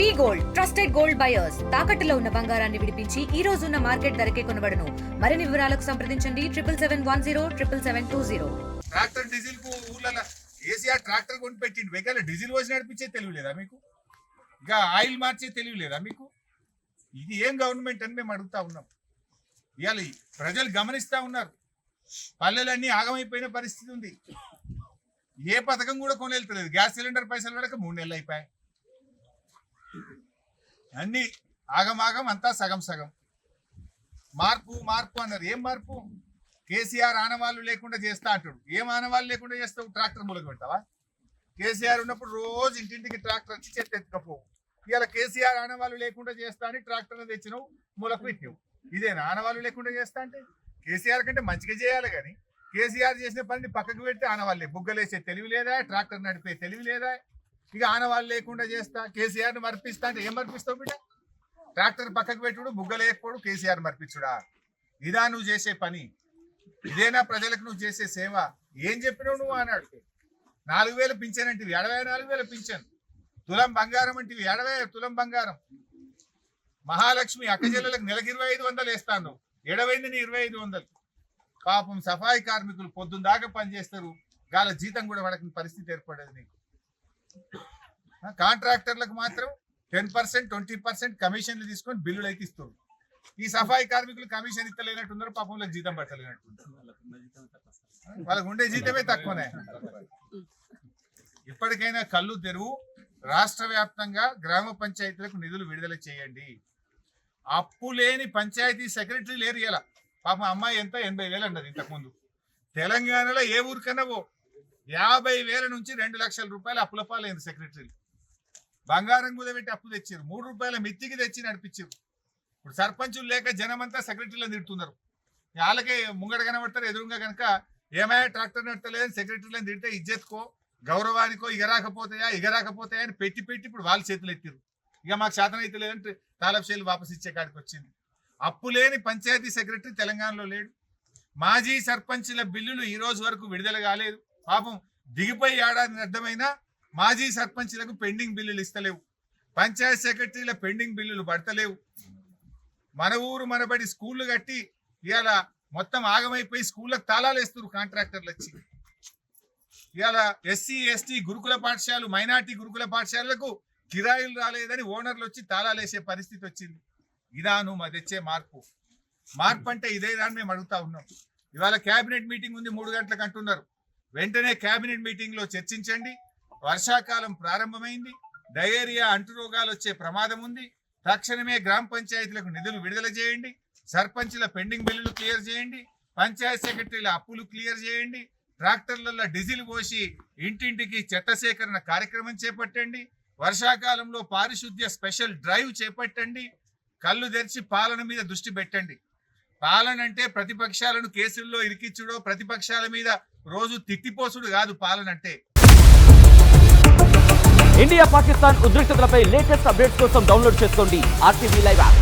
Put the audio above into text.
V gold trusted gold buyers. తాకట్టులో ఉన్న బంగారాన్ని విడిపించి ఈ రోజు ఉన్న మార్కెట్ ధరకే కొనబడను. మరిన్ని వివరాలకు సంప్రదించండి. Triple seven one zero triple seven two zero. Tractor డీజిల్కు ఊర్లలో ఏసీఆర్ ట్రాక్టర్ కొని పెట్టిండు వెకాల డీజిల్ పోసి నడిపించే తెలియలేదా మీకు? ఇక ఆయిల్ మార్చే తెలియలేదా మీకు? ఇది ఏం గవర్నమెంట్ అని మేము అడుగుతా ఉన్నాం. ఇవాళ ప్రజలు గమనిస్తా ఉన్నారు. పల్లెలన్నీ ఆగమైపోయిన పరిస్థితి ఉంది. ఏ పథకం కూడా కొనెళ్తలేదు గ్యాస్ సిలిండర్ పైసలు పడక మూడు నెలలు అయిపోయాయి. అన్ని ఆగమాగం అంతా సగం సగం. మార్పు మార్పు అన్నారు. ఏం మార్పు? కేసీఆర్ ఆనవాళ్ళు లేకుండా చేస్తా అంటాడు. ఏం ఆనవాళ్ళు లేకుండా చేస్తావు? ట్రాక్టర్ మూలక పెడతావా? కేసీఆర్ ఉన్నప్పుడు రోజు ఇంటింటికి ట్రాక్టర్ వచ్చి చెత్త ఎత్తుకపోవు. ఇవాళ కేసీఆర్ ఆనవాళ్ళు లేకుండా చేస్తా అని ట్రాక్టర్ని తెచ్చినావు మూలకు పెట్టినావు. ఇదే ఆనవాళ్ళు లేకుండా చేస్తా అంటే? కేసీఆర్ కంటే మంచిగా చేయాలి కానీ. కేసీఆర్ చేసిన పనిని పక్కకు పెడితే ఆనవాళ్ళే బుగ్గలేసే తెలివి లేదా? ట్రాక్టర్ నడిపే తెలివి లేదా? ఇక ఆనవాళ్ళు లేకుండా చేస్తా కేసీఆర్ని మర్పిస్తా అంటే ఏం మర్పిస్తావు బిడ్డ? ట్రాక్టర్ పక్కకు పెట్టుడు బుగ్గలేకపోడు కేసీఆర్ మర్పించుడా? ఇదా నువ్వు చేసే పని. ఇదేనా ప్రజలకు నువ్వు చేసే సేవ? ఏం చెప్పినావు నువ్వు అన్నాడు. నాలుగు వేలు పింఛన్ అంటివి. ఎడవై నాలుగు వేల పింఛన్? తులం బంగారం అంటివి. ఎడవై తులం బంగారం? మహాలక్ష్మి అక్కజల్లలకు నెలకి ఇరవై ఐదు వందలు వేస్తాను. ఎడవైంది ఇరవై ఐదు వందలు. పాపం సఫాయి కార్మికులు పొద్దున్న దాకా పనిచేస్తారు గాల జీతం కూడా పడకని పరిస్థితి ఏర్పడేది నీకు. కాంట్రాక్టర్లకు మాత్రం టెన్ పర్సెంట్ ట్వంటీ పర్సెంట్ కమిషన్లు తీసుకొని బిల్లులు అయితే ఇస్తారు ఈ సఫాయి కార్మికులు కమిషన్ ఇస్తలేనట్టున్నారు పాపం వాళ్ళకి జీతం పట్టలేనట్టు వాళ్ళకు ఉండే జీతమే తక్కువనే. ఇప్పటికైనా కళ్ళు తెరువు. రాష్ట్ర వ్యాప్తంగా గ్రామ పంచాయతీలకు నిధులు విడుదల చేయండి. అప్పు లేని పంచాయతీ సెక్రటరీ లేరు ఇలా పాపం అమ్మాయి ఎంత? ఎనభై వేలు అన్నది ఇంతకుముందు. తెలంగాణలో ఏ ఊరికన్నా పో యాభై వేల నుంచి రెండు లక్షల రూపాయలు అప్పుల పాలైంది సెక్రటరీ బంగారం కుదబెట్టి అప్పు తెచ్చారు మూడు రూపాయల మిత్తికి తెచ్చి నడిపించారు ఇప్పుడు సర్పంచులు లేక జనమంతా సెక్రటరీలను తిడుతున్నారు. వాళ్ళకే ముంగడ కనబడతారు ఎదురుగా కనుక ఏమైనా ట్రాక్టర్ నడతలేదని సెక్రటరీలను తిడితే ఇజ్జత్కో గౌరవానికో ఇగరాకపోతాయా ఇగరాకపోతాయా అని పెట్టి పెట్టి ఇప్పుడు వాళ్ళ చేతులు ఎత్తారు ఇక మాకు శాతం అయితే లేదంటే తాలబ్షేలు వాపస్ ఇచ్చే కాడికి వచ్చింది. అప్పు లేని పంచాయతీ సెక్రటరీ తెలంగాణలో లేడు. మాజీ సర్పంచ్ల బిల్లులు ఈ రోజు వరకు విడుదల కాలేదు. పాపం దిగిపోయి ఏడాది అర్థమైనా మాజీ సర్పంచ్లకు పెండింగ్ బిల్లులు ఇస్తలేవు. పంచాయత్ సెక్రటరీల పెండింగ్ బిల్లులు పడతలేవు. మన ఊరు మనబడి స్కూళ్ళు కట్టి ఇవాళ మొత్తం ఆగమైపోయి స్కూళ్ళకు తాళాలు వేస్తున్నారు కాంట్రాక్టర్లు వచ్చి. ఇవాళ ఎస్సీ ఎస్టీ గురుకుల పాఠశాలలు మైనార్టీ గురుకుల పాఠశాలలకు కిరాయిలు రాలేదని ఓనర్లు వచ్చి తాళాలు వేసే పరిస్థితి వచ్చింది. ఇదాను మా తెచ్చే మార్పు. మార్పు అంటే ఇదే దాన్ని మేము అడుగుతా ఉన్నాం. ఇవాళ కేబినెట్ మీటింగ్ ఉంది మూడు గంటలకు అంటున్నారు. వెంటనే కేబినెట్ మీటింగ్లో చర్చించండి. వర్షాకాలం ప్రారంభమైంది. డయేరియా అంటురోగాలు వచ్చే ప్రమాదం ఉంది. తక్షణమే గ్రామ పంచాయతీలకు నిధులు విడుదల చేయండి. సర్పంచుల పెండింగ్ బిల్లులు క్లియర్ చేయండి. పంచాయత్ సెక్రటరీల అప్పులు క్లియర్ చేయండి. ట్రాక్టర్లలో డీజిల్ పోసి ఇంటింటికి చెత్త సేకరణ కార్యక్రమం చేపట్టండి. వర్షాకాలంలో పారిశుద్ధ్య స్పెషల్ డ్రైవ్ చేపట్టండి. కళ్ళు తెరిచి పాలన మీద దృష్టి పెట్టండి. పాలన అంటే ప్రతిపక్షాలను కేసుల్లో ఇరికిచ్చుడో ప్రతిపక్షాల మీద రోజు తిట్టిపోసుడు కాదు పాలన అంటే ఇండియా పాకిస్తాన్ ఉద్రిక్తతలపై లేటెస్ట్ అప్డేట్స్ కోసం డౌన్లోడ్ చేసుకోండి ఆర్టీవీ లైవ్ యాప్.